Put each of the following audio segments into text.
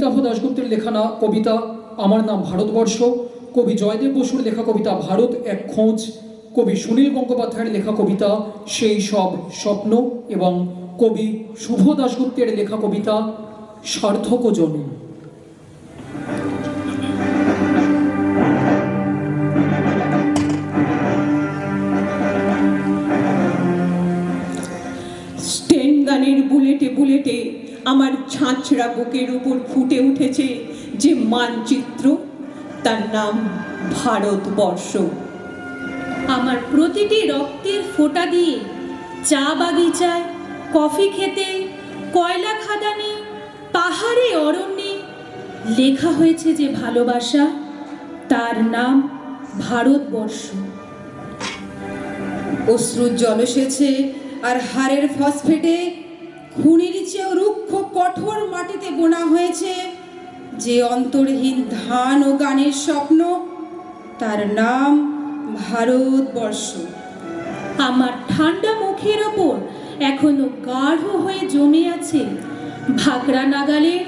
দাহ দাশগুপ্তের লেখা না কবিতা আমার নাম ভারতবর্ষ, কবি জয়দেব বসুর লেখা কবিতা ভারত, এক খোঁজ, কবি সুনীল গঙ্গোপাধ্যায়ের লেখা কবিতা সেই সব স্বপ্ন এবং কবি শুভ দাশগুপ্তের লেখা কবিতা সার্থক গানের বুলেটে বুলেটে আমার ছাঁচড়া বুকের উপর ফুটে উঠেছে যে মানচিত্র। তার নাম ভারতবর্ষ। আমার প্রতিটি রক্তের ফোঁটা দিয়ে চা বাগিচায়, কফি খেতে, কয়লা খাদানে, পাহাড়ে অরণ্যে লেখা হয়েছে যে ভালোবাসা, তার নাম ভারতবর্ষ। অশ্রুর জল এসেছে আর হাড়ের ফসফেটে, খুনির চেয়েও রুক্ষ কঠোর মাটিতে বোনা হয়েছে। যে অন্তরহীন ধান ও গানের স্বপ্ন, তার নাম ভারতবর্ষ। আমার ঠান্ডা মুখের ওপর এখনও গাঢ় হয়ে জমে আছে ভাগড়া নাগালের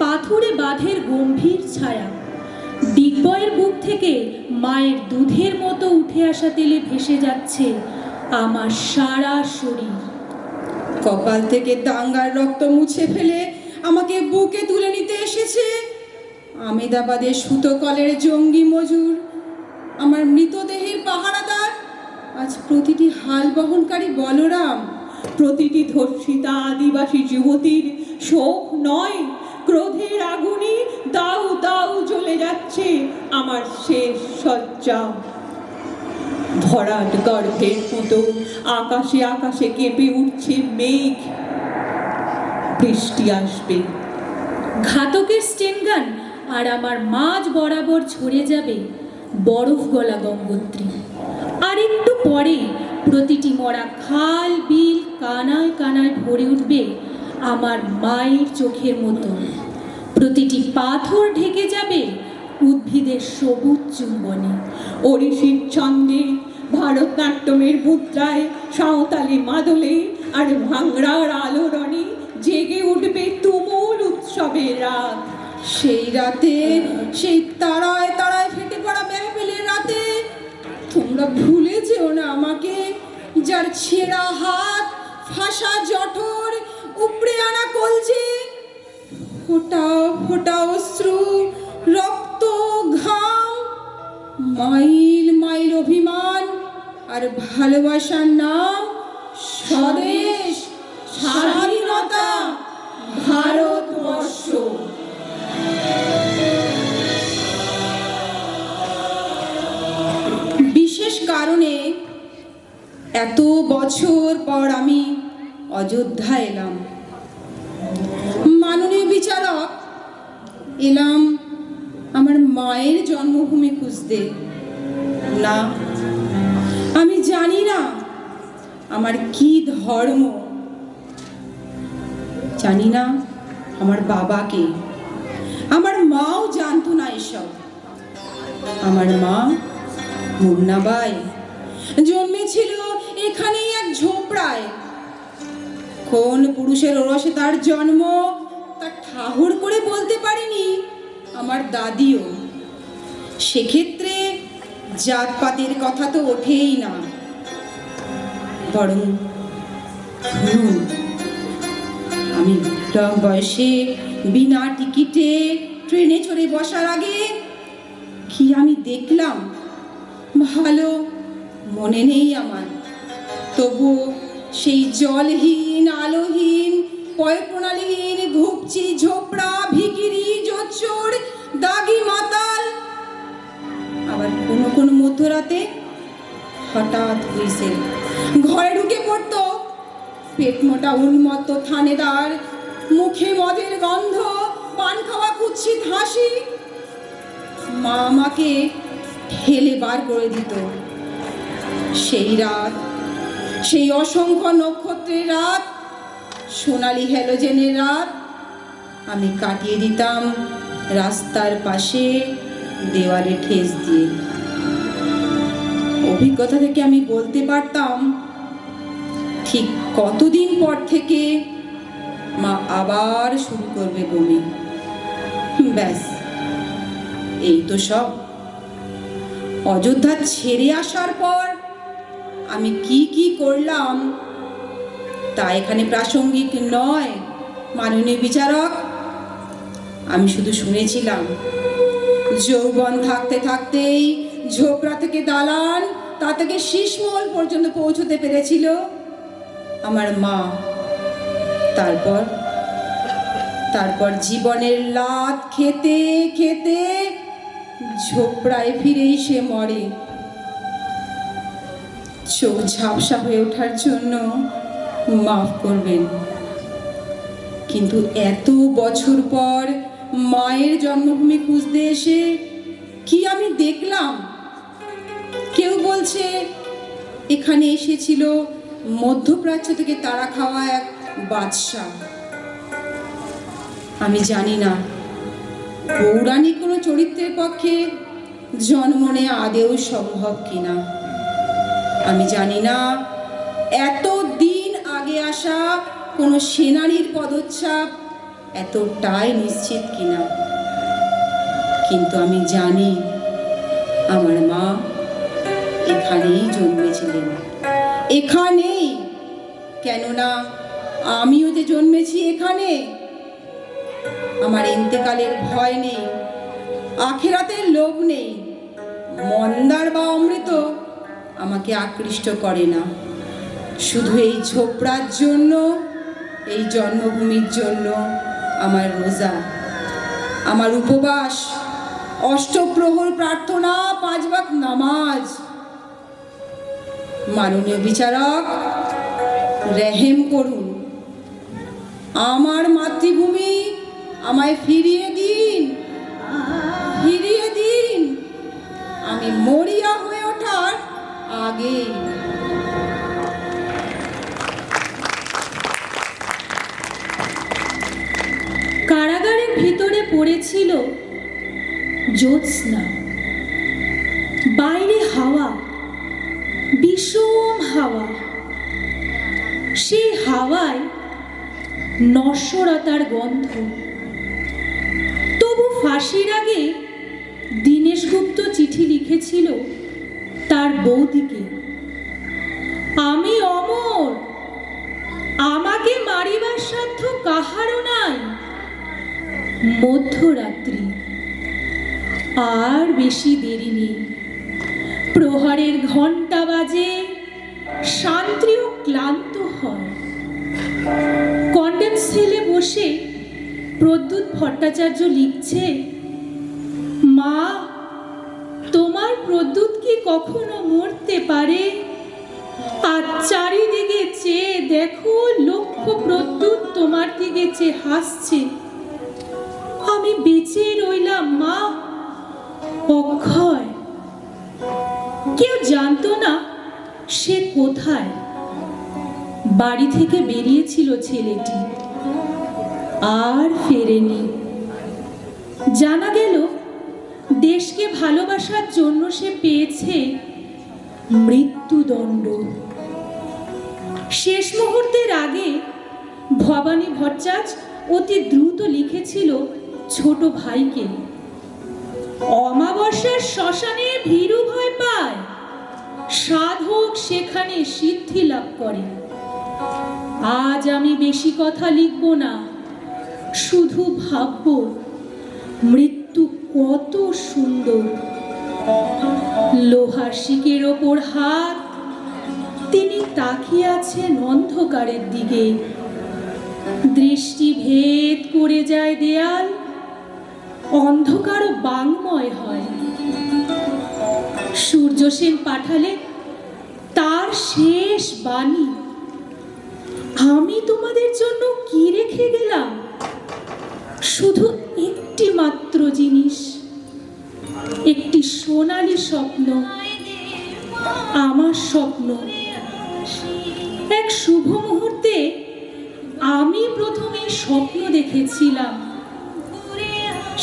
পাথুরে বাঁধের গম্ভীর ছায়া। দিগ্বয়ের বুক থেকে মায়ের দুধের মতো উঠে আসা তেলে ভেসে যাচ্ছে আমার সারা শরীর। কপাল থেকে দাঙ্গার রক্ত মুছে ফেলে আমাকে বুকে তুলে নিতে এসেছে। আমেদাবাদের সুতো কলের জঙ্গি মজুর, আমার মৃতদেহের পাহারাদার। আজ প্রতিটি হাল বহনকারী বলরাম, প্রতিটি ধর্ষিতা আদিবাসী যুবতীর শোক নয়, ক্রোধের আগুনে দাউ দাউ জ্বলে যাচ্ছে আমার শেষ সজ্জা ভরাট গর্ভের মতো আকাশে আকাশে কেঁপে উঠছে মেঘ। বৃষ্টি আসবে। ঘাতকের স্টেনগান আর আমার মাঝ বরাবর ছড়ে যাবে বরফ গলা গঙ্গোত্রী। আর একটু পরে প্রতিটি মরা খাল, বিল, কানায় কানায় ভরে উঠবে আমার মায়ের চোখের মতো। প্রতিটি পাথর ঢেকে যাবে উদ্ভিদের সবুজ চুম্বনে। ওড়িশির ছন্দে ভারতনাট্যমের মুদ্রায়, সাঁওতালি মাদলে আর ভাংড়ার আলোড়নে জেগে উঠবে তুমুল উৎসবের রাত। সেই রাতে সেই তারায় তারায় ফেটে পড়া মেহফিলের রাতে, তোমরা ভুলে যেও না আমাকে, যার ছেঁড়া হাত ফাঁসা জঠর উপড়ে আনা কলজে। ফোটা ফোটা অশ্রু রক্ত ঘাম, মাইল মাইল অভিমান আর ভালোবাসার নাম স্বদেশ, স্বাধীনতা, ভারতবর্ষ। বিশেষ কারণে এত বছর পর আমি অযোধ্যা এলাম। মাননীয় বিচারক এলাম জন্মভূমি না। আমি জানি না আমার কি ধর্ম। জানি না আমার বাবাকে। আমার মাও জানতো না এসব। আমার মা মুন্নাবাই জন্মেছিল এখানেই এক ঝোপড়ায়। কোন পুরুষের ওরসে তার জন্ম, তা ঠাহুর করে বলতে পারিনি আমার দাদিও। সেক্ষেত্রে জাতপাতের কথা তো ওঠেই না। বরং আমি লং বয়সে বিনা টিকিটে ট্রেনে চড়ে বসার আগে কি আমি দেখলাম? ভালো মনে নেই আমার। তবু সেই জলহীন, আলোহীন, পয়প্রণালীহীন ঘুপচি ঝোপড়া কোনো কোনো মধ্যরাতে হঠাৎ হুইসেল ঘরে ঢুকে পড়তো। পেট মোটা উন্মত্ত থানেদার, মুখে মদের গন্ধ, পান খাওয়া কুৎসিত হাসি। মা আমাকে ঠেলে বার করে দিত। সেই রাত, সেই অসংখ্য নক্ষত্রের রাত, সোনালি হ্যালোজেনের রাত, আমি কাটিয়ে দিতাম রাস্তার পাশে দেওয়ালে ঠেস দিয়ে। অভিজ্ঞতা থেকে আমি বলতে পারতাম, ঠিক কতদিন পর থেকে মা আবার শুরু করবে বমি। ব্যাস, এই তো সব। অযোধ্যা ছেড়ে আসার পর আমি কি কি করলাম, তা এখানে প্রাসঙ্গিক নয়, মাননীয় বিচারক। আমি শুধু শুনেছিলাম, যৌবন থাকতে থাকতেই ঝোপড়া থেকে দালান তা থেকে শীষমহল পর্যন্ত পৌঁছতে পেরেছিল আমার মা। তারপর তারপর জীবনের লাত খেতে খেতে ঝোপড়ায় ফিরেই সে মরে। চোখ ঝাপসা হয়ে ওঠার জন্য মাফ করবেন। কিন্তু এত বছর পর মায়ের জন্মভূমি খুঁজতে এসে কি আমি দেখলাম? কেউ বলছে, এখানে এসেছিল মধ্যপ্রাচ্য থেকে তারা খাওয়া এক বাদশাহ। আমি জানি না, পৌরাণিক কোনো চরিত্রের পক্ষে জন্ম আদেও সম্ভব কিনা। আমি জানি না এত দিন আগে আসা কোনো সেনানির পদচ্ছাপ এতটাই নিশ্চিত কিনা। কিন্তু আমি জানি, আমার মা এখানেই জন্মেছিলেন। এখানেই? কেননা আমিও যে জন্মেছি এখানে। আমার ইন্তেকালের ভয় নেই, আখেরাতের লোভ নেই। মন্দার বা অমৃত আমাকে আকৃষ্ট করে না। শুধু এই ঝোপড়ার জন্য, এই জন্মভূমির জন্য আমার রোজা, আমার উপবাস, অষ্টপ্রহর প্রার্থনা পাঁচ ভাগ নামাজ। মাননীয় বিচারক, রেহেম করুন। আমার মাতৃভূমি আমায় ফিরিয়ে দিন ফিরিয়ে দিন। আমি মরিয়া হয়ে ওঠার আগে। কারাগারের ভিতরে পড়েছিল জ্যোৎস্না। বাইরে হাওয়া। বিষম হাওয়া। সেই হাওয়ায় নশ্বরতার গন্ধ। তবু ফাঁসির আগে দীনেশ গুপ্ত চিঠি লিখেছিল তার বৌদিকে। আমি অমর, আমাকে মারিবার সাধ্য কাহারও নাই। মধ্যরাত্রি। আর বেশি দেরি নেই। প্রহরের ঘণ্টা বাজে শান্তিও ক্লান্ত হয়। কন্ডেম সেলে বসে প্রদ্যুৎ ভট্টাচার্য লিখছে, মা, তোমার প্রদ্যুৎ কি কখনো মরতে পারে? আর চারিদিকে চেয়ে দেখো লক্ষ প্রদ্যুৎ তোমার দিকে চেয়ে হাসছে। আমি বেঁচে রইলাম, মা। অক্ষয় কেউ জানতো না সে কোথায়। বাড়ি থেকে বেরিয়েছিল ছেলেটি। আর ফেরেনি। জানা গেল দেশকে ভালোবাসার জন্য সে পেয়েছে মৃত্যুদণ্ড। শেষ মুহূর্তের আগে ভবানী ভট্টাচ অতি দ্রুত লিখেছিল ছোট ভাইকে, অমাবস্যার শ্মশানে ভীরু ভয় পায়। সাধক সেখানে সিদ্ধি লাভ করে। আজ আমি বেশি কথা লিখব না, শুধু ভাবব মৃত্যু কত সুন্দর। লোহার শিকের ওপর হাত, তিনি তাকিয়ে আছেন অন্ধকারের দিকে। দৃষ্টি ভেদ করে যায় দেয়াল অন্ধকারও বাংময় হয়। সূর্য সেন পাঠালে তার শেষ বাণী। আমি তোমাদের জন্য কি রেখে গেলাম? শুধু একটি মাত্র জিনিস, একটি সোনালি স্বপ্ন, আমার স্বপ্ন। এক শুভ মুহূর্তে আমি প্রথমে স্বপ্ন দেখেছিলাম।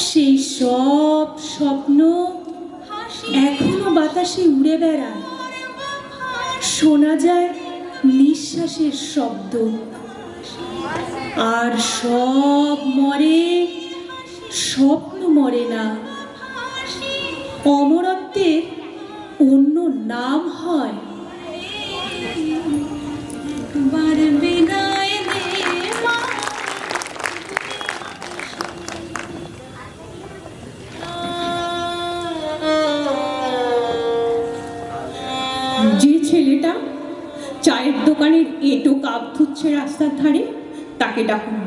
সেই সব স্বপ্ন এখনও বাতাসে উড়ে বেড়ায়। শোনা যায় নিঃশ্বাসের শব্দ। আর সব মরে, স্বপ্ন মরে না। অমরত্বের অন্য নাম হয় ধুচ্ছে রাস্তার ধারে? তাকে ডাকুন।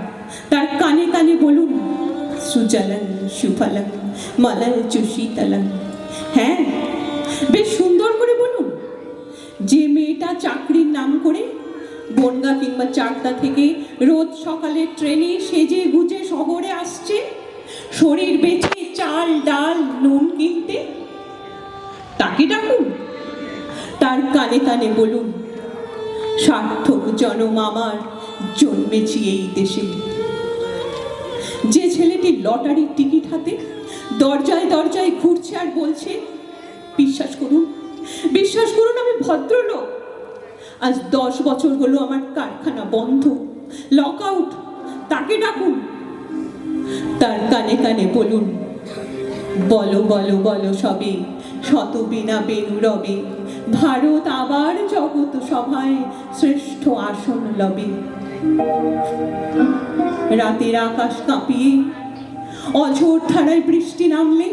তার কানে কানে বলুন সুজালান সুফালান মালাল চুশীতালান হ্যাঁ বেশ সুন্দর করে বলুন, যে মেয়েটা চাকরির নাম করে বনগা কিংবা চাকদা থেকে রোজ সকালে ট্রেনে সেজে গুজে শহরে আসছে, শরীর বেঁচে চাল, ডাল, নুন কিনতে? তাকে ডাকুন। তার কানে কানে বলুন সার্থক জনম আমার জন্মেছি এই দেশে। যে ছেলেটি লটারির টিকিট হাতে দরজায় দরজায় ঘুরছে আর বলছে, বিশ্বাস করুন বিশ্বাস করুন আমি ভদ্রলোক। আজ দশ বছর হলো আমার কারখানা বন্ধ। লক আউট তাকে ডাকুন। তার কানে কানে বলুন, বলো বলো বলো সবে শত বিনা বেনু রবে ভারত আবার জগত সভায় শ্রেষ্ঠ আসন লবে। রাতের আকাশ কাঁপিয়ে অঝোর ধারায় বৃষ্টি নামলে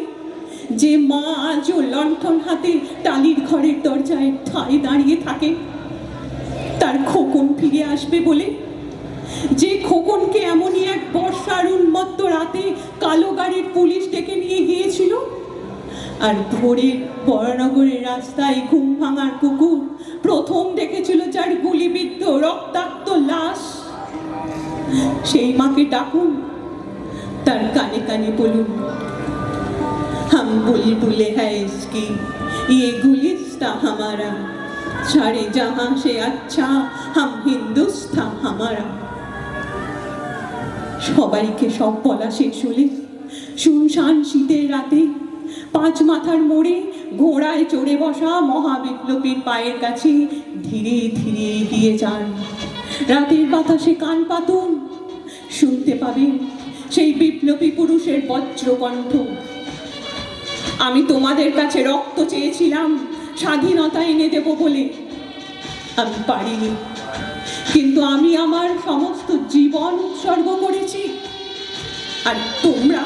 যে মা আজও লণ্ঠন হাতে টালির ঘরের দরজায় ঠায় দাঁড়িয়ে থাকে, তার খোকন ফিরে আসবে বলে। যে খোকনকে এমনই এক বর্ষার উন্মত্ত রাতে কালো গাড়ির পুলিশ আর ভোরের বরানগরের রাস্তায় ঘুম ভাঙার কুকুর। প্রথম দেখেছিল যার গুলিবিদ্ধ রক্তাক্ত লাশ। সেই মাকে ডাকুন, তার কানে কানে বলুন, হাম বুলবুলে হ্যাঁ ইসকি ইয়ে গুলিস্তা হামারা। সারে জাহাঁ সে আচ্ছা হাম হিন্দুস্তা হামারা। সবাইকে সব বলা শেষ হলে, শুনশান শীতের রাতে পাঁচ মাথার মোড়ে ঘোড়ায় চড়ে বসা মহাবিপ্লবীর পায়ের কাছে ধীরে ধীরে এগিয়ে যান। রাতের বাতাসে কান পাতুন। শুনতে পাবেন সেই বিপ্লবী পুরুষের বজ্রকণ্ঠ আমি তোমাদের কাছে রক্ত চেয়েছিলাম, স্বাধীনতা এনে দেব বলে। আমি পারিনি। কিন্তু আমি আমার সমস্ত জীবন উৎসর্গ করেছি। আর তোমরা